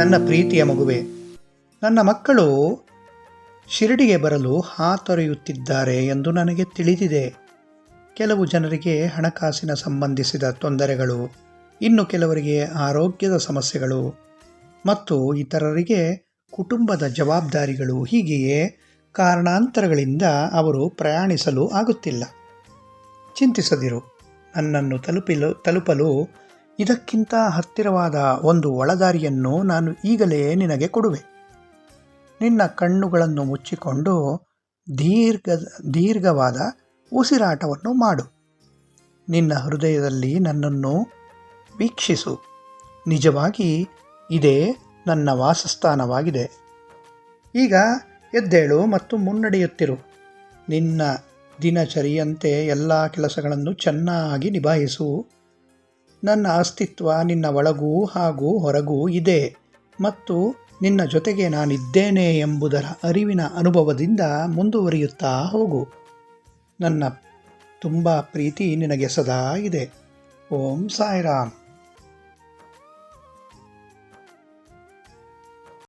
ನನ್ನ ಪ್ರೀತಿಯ ಮಗುವೆ, ನನ್ನ ಮಕ್ಕಳು ಶಿರಡಿಗೆ ಬರಲು ಹಾತೊರೆಯುತ್ತಿದ್ದಾರೆ ಎಂದು ನನಗೆ ತಿಳಿದಿದೆ. ಕೆಲವು ಜನರಿಗೆ ಹಣಕಾಸಿನ ಸಂಬಂಧಿಸಿದ ತೊಂದರೆಗಳು, ಇನ್ನು ಕೆಲವರಿಗೆ ಆರೋಗ್ಯದ ಸಮಸ್ಯೆಗಳು ಮತ್ತು ಇತರರಿಗೆ ಕುಟುಂಬದ ಜವಾಬ್ದಾರಿಗಳು ಹೀಗೆಯೇ ಕಾರಣಾಂತರಗಳಿಂದ ಅವರು ಪ್ರಯಾಣಿಸಲು ಆಗುತ್ತಿಲ್ಲ. ಚಿಂತಿಸದಿರು, ನನ್ನನ್ನು ತಲುಪಿಲು, ತಲುಪಲು ಇದಕ್ಕಿಂತ ಹತ್ತಿರವಾದ ಒಂದು ಒಳದಾರಿಯನ್ನು ನಾನು ಈಗಲೇ ನಿನಗೆ ಕೊಡುವೆ. ನಿನ್ನ ಕಣ್ಣುಗಳನ್ನು ಮುಚ್ಚಿಕೊಂಡು ದೀರ್ಘ, ದೀರ್ಘವಾದ ಉಸಿರಾಟವನ್ನು ಮಾಡು. ನಿನ್ನ ಹೃದಯದಲ್ಲಿ ನನ್ನನ್ನು ವೀಕ್ಷಿಸು. ನಿಜವಾಗಿ ಇದೇ ನನ್ನ ವಾಸಸ್ಥಾನವಾಗಿದೆ. ಈಗ ಎದ್ದೇಳು ಮತ್ತು ಮುನ್ನಡೆಯುತ್ತಿರು. ನಿನ್ನ ದಿನಚರಿಯಂತೆ ಎಲ್ಲ ಕೆಲಸಗಳನ್ನು ಚೆನ್ನಾಗಿ ನಿಭಾಯಿಸು. ನನ್ನ ಅಸ್ತಿತ್ವ ನಿನ್ನ ಒಳಗೂ ಹಾಗೂ ಹೊರಗೂ ಇದೆ ಮತ್ತು ನಿನ್ನ ಜೊತೆಗೆ ನಾನಿದ್ದೇನೆ ಎಂಬುದರ ಅರಿವಿನ ಅನುಭವದಿಂದ ಮುಂದುವರಿಯುತ್ತಾ ಹೋಗು. ನನ್ನ ತುಂಬ ಪ್ರೀತಿ ನಿನಗೆ ಸದಾ ಇದೆ. ಓಂ ಸಾಯಿರಾಮ್.